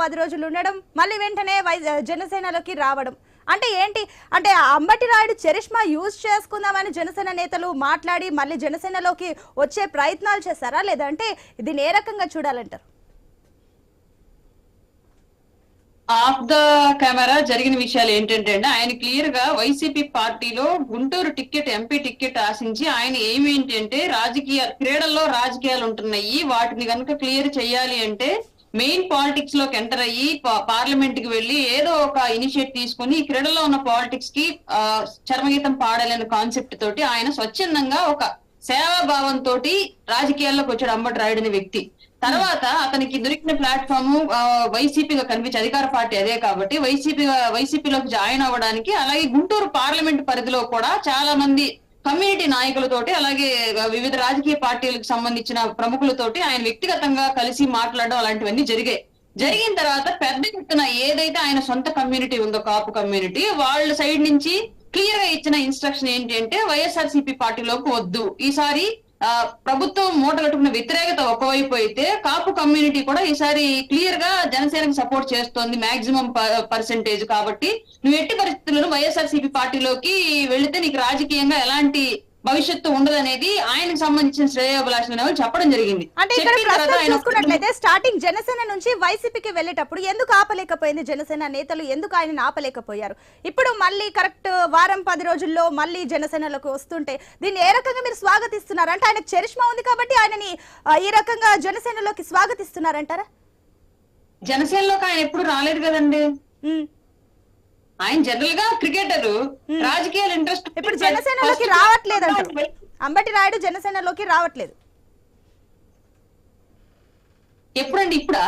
పది రోజులు ఉండడం మళ్ళీ వెంటనే వై జనసేనలోకి రావడం. అంటే ఏంటి? అంటే అంబటి రాయుడు చరిష్మా యూజ్ చేసుకుందామని జనసేన నేతలు మాట్లాడి మళ్ళీ జనసేనలోకి వచ్చే ప్రయత్నాలు చేస్తారా లేదంటే దీన్ని ఏ రకంగా చూడాలంటారు? ఆఫ్ ద కెమెరా జరిగిన విషయాలు ఏంటంటే అండి ఆయన క్లియర్గా వైసీపీ పార్టీలో గుంటూరు టికెట్ ఎంపీ టికెట్ ఆశించి ఆయన ఏమేంటంటే ఏంటంటే రాజకీయ క్రీడల్లో రాజకీయాలు ఉంటున్నాయి వాటిని కనుక క్లియర్ చేయాలి అంటే మెయిన్ పాలిటిక్స్లోకి ఎంటర్ అయ్యి పార్లమెంట్కి వెళ్ళి ఏదో ఒక ఇనిషియేట్ తీసుకుని క్రీడలో ఉన్న పాలిటిక్స్కి చర్మగీతం పాడాలనే కాన్సెప్ట్ తోటి ఆయన స్వచ్ఛందంగా ఒక సేవాభావంతో రాజకీయాల్లోకి వచ్చాడు అంబటి రాయుడు అనే వ్యక్తి. తర్వాత అతనికి దొరికిన ప్లాట్ఫామ్ వైసీపీగా కనిపించే అధికార పార్టీ అదే కాబట్టి వైసీపీ వైసీపీలోకి జాయిన్ అవ్వడానికి అలాగే గుంటూరు పార్లమెంట్ పరిధిలో కూడా చాలా మంది కమ్యూనిటీ నాయకులతోటి అలాగే వివిధ రాజకీయ పార్టీలకు సంబంధించిన ప్రముఖులతోటి ఆయన వ్యక్తిగతంగా కలిసి మాట్లాడడం అలాంటివన్నీ జరిగాయి. జరిగిన తర్వాత పెద్ద ఎత్తున ఏదైతే ఆయన సొంత కమ్యూనిటీ ఉందో కాపు కమ్యూనిటీ వాళ్ళ సైడ్ నుంచి క్లియర్గా ఇచ్చిన ఇన్స్ట్రక్షన్ ఏంటి అంటే వైఎస్ఆర్సీపీ పార్టీలోకి వద్దు. ఈసారి ప్రభుత్వం మూటగట్టుకున్న వ్యతిరేకత ఒకవైపు అయితే కాపు కమ్యూనిటీ కూడా ఈసారి క్లియర్గా జనసేనకు సపోర్ట్ చేస్తోంది మాక్సిమం పర్సెంటేజ్ కాబట్టి. నువ్వు ఎట్టి పరిస్థితుల్లో వైఎస్ఆర్సీపీ పార్టీలోకి వెళితే నీకు రాజకీయంగా ఎలాంటి భవిష్యత్తు ఉండదనేది ఆయనకు సంబంధించిన శ్రేయోభిలాషులు అనేవాళ్ళు చెప్పడం జరిగింది. అంటే చూసుకున్నట్లయితే స్టార్టింగ్ జనసేన నుంచి వైసీపీకి వెళ్ళేటప్పుడు ఎందుకు ఆపలేకపోయింది జనసేన నేతలు? ఎందుకు ఆయన ఆపలేకపోయారు? ఇప్పుడు మళ్ళీ కరెక్ట్ వారం పది రోజుల్లో మళ్ళీ జనసేనలోకి వస్తుంటే దీన్ని ఏ రకంగా మీరు స్వాగతిస్తున్నారు అంటే ఆయనకు చరిష్మా ఉంది కాబట్టి ఆయనని ఈ రకంగా జనసేనలోకి స్వాగతిస్తున్నారంటారా? జనసేనలోకి ఆయన ఎప్పుడు రాలేదు కదండి. ఆయన జనరల్గా క్రికెటర్ రాజకీయాలు ఇంట్రెస్ట్ ఇప్పుడు జనసేనలోకి రావట్లేదు అంటారు. అంబటి రాయుడు జనసేనలోకి రావట్లేదు. ఎప్పుడండి ఇప్పుడా?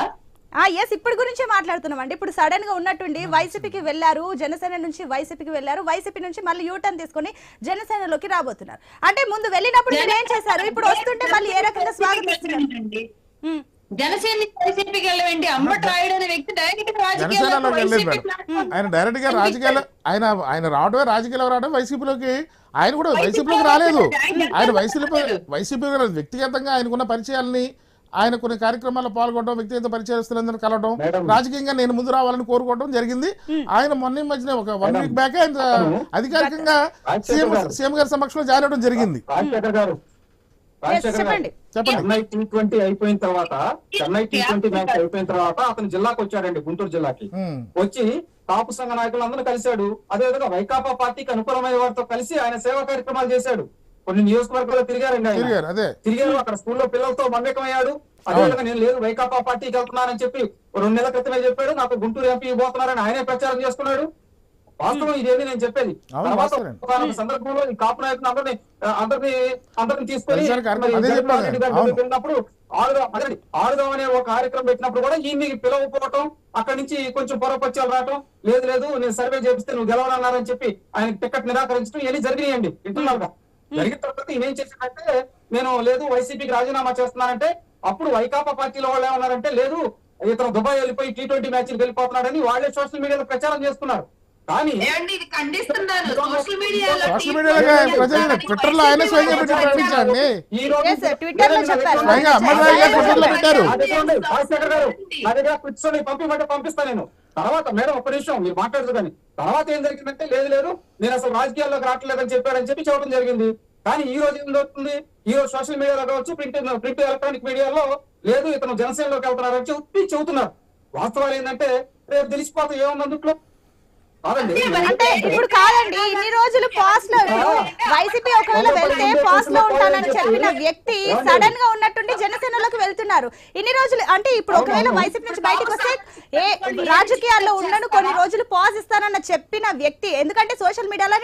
ఆ ఎస్ ఇప్పుడు గురించే మాట్లాడుతున్నాం అండి ఇప్పుడు సడన్గా ఉన్నట్టుండి వైసీపీకి వెళ్ళారు జనసేన నుంచి వైసీపీకి వెళ్ళారు వైసీపీ నుంచి మళ్ళీ యూటర్న్ తీసుకొని జనసేనలోకి రాబోతున్నారు. అంటే ముందు వెళ్ళినప్పుడు ఏం చేశారు? ఇప్పుడు వస్తుంటే మళ్ళీ ఏ రకంగా స్వాగతిస్తున్నారు? ఉమ్. జనసేన నుంచి వైసీపీకి వెళ్ళవేంటి? అంబటి రాయుడు అనే వ్యక్తి డైరెక్ట్ ఆయన డైరెక్ట్గా రాజకీయాలు ఆయన ఆయన రావడమే రాజకీయాలు రావడం వైసీపీలోకి ఆయన కూడా వైసీపీలోకి రాలేదు. ఆయన వైసీపీ వైసీపీ వ్యక్తిగతంగా ఆయనకున్న పరిచయాలని ఆయన కొన్ని కార్యక్రమాల్లో పాల్గొనడం వ్యక్తిగత పరిచయస్తులందరూ కలవడం రాజకీయంగా నేను ముందు రావాలని కోరుకోవడం జరిగింది. ఆయన మొన్న మధ్యన ఒక వన్ వీక్ బ్యాక్ ఆయన అధికారికంగా సీఎం సీఎం గారి సమక్షంలో జాయిన్ అవడం జరిగింది రాజశేఖర్ గారు రాజశేఖర్ గారు చెప్పండి. చెప్పండి. చెన్నై టీ ట్వంటీ అయిపోయిన తర్వాత చెన్నై టీ ట్వంటీ మ్యాచ్ అయిపోయిన తర్వాత అతను జిల్లాకు వచ్చాడండి గుంటూరు జిల్లాకి. ఉమ్. వచ్చి కాపు సంఘ నాయకులందరూ కలిశాడు. అదేవిధంగా వైకాపా పార్టీకి అనుకూలమైన వారితో కలిసి ఆయన సేవా కార్యక్రమాలు చేశాడు. కొన్ని నియోజకవర్గాల్లో తిరిగారండి ఆయన. తిరిగారు అదే. తిరిగారు అక్కడ స్కూల్లో పిల్లలతో మమేకమయ్యాడు. అదేవిధంగా నేను లేదు వైకాపా పార్టీకి వెళ్తున్నానని చెప్పి రెండు నెలల క్రితమే చెప్పాడు. నాకు గుంటూరు ఎంపీ పోతున్నారని ఆయనే ప్రచారం చేసుకున్నాడు. వాస్తవం ఇదేది నేను చెప్పేది. తర్వాత. ఒకానొక సందర్భంలో ఈ కాపు నాయకులు అందరినీ అందరినీ అందరిని తీసుకొని వెళ్ళినప్పుడు ఆడుదాం అదే ఆడుదాం అనే ఒక కార్యక్రమం పెట్టినప్పుడు కూడా ఈయన్ని పిలవకపోవటం అక్కడి నుంచి కొంచెం పొరపచ్చాలు రావటం లేదు లేదు నేను సర్వే చేపిస్తే నువ్వు గెలవాలన్నారని చెప్పి ఆయనకి టికెట్ నిరాకరించడం ఇవన్నీ జరిగినాయండి ఇంటర్నల్గా జరిగిన తర్వాత ఈయన చేశాడంటే నేను లేదు వైసీపీకి రాజీనామా చేస్తున్నానంటే అప్పుడు వైకాపా పార్టీలో వాళ్ళు ఏమన్నారంటే లేదు ఇతను దుబాయ్ వెళ్ళిపోయి టీ ట్వంటీ మ్యాచ్కి వెళ్ళిపోతున్నాడని వాళ్ళే సోషల్ మీడియాలో ప్రచారం చేస్తున్నారు. కానీ సోషల్ మీడియాలో ట్విట్టర్లో ఆయన స్వయంగా పెట్టి. స్వయంగా గారు ట్విట్టర్లో పెట్టారు. కూర్చొని పంపిమంటే పంపిస్తా నేను. తర్వాత మేడం ఒక్క నిమిషం మీరు మాట్లాడదు కానీ తర్వాత ఏం జరిగిందంటే లేదు లేదు నేను అసలు రాజకీయాల్లోకి రావట్లేదని చెప్పాడని చెప్పి చెప్పడం జరిగింది. కానీ ఈ రోజు ఏం జరుగుతుంది? ఈ రోజు సోషల్ మీడియాలో కావచ్చు ప్రింట్ ప్రింట్ ఎలక్ట్రానిక్ మీడియాలో లేదు ఇతను జనసేనలోకి వెళ్తున్నారని చెప్పి చెబుతున్నారు. వాస్తవాలు ఏంటంటే రేపు తెలిసిపోతే ఏముంది అందుట్లో? అంటే ఇప్పుడు కాదండి ఇన్ని రోజులు పాస్లో వైసీపీ ఒకవేళ వెళ్తే పాస్లో ఉంటానని చెప్పిన వ్యక్తి సడన్గా ఉన్నట్టుండి జనసేనలోకి వెళ్తున్నారు. ఇన్ని రోజులు అంటే ఇప్పుడు ఒకవేళ వైసీపీ నుంచి బయటకు వస్తే ఏ రాజకీయాల్లో ఉండను కొన్ని రోజులు పాస్ ఇస్తానన్న చెప్పిన వ్యక్తి ఎందుకంటే సోషల్ మీడియాలో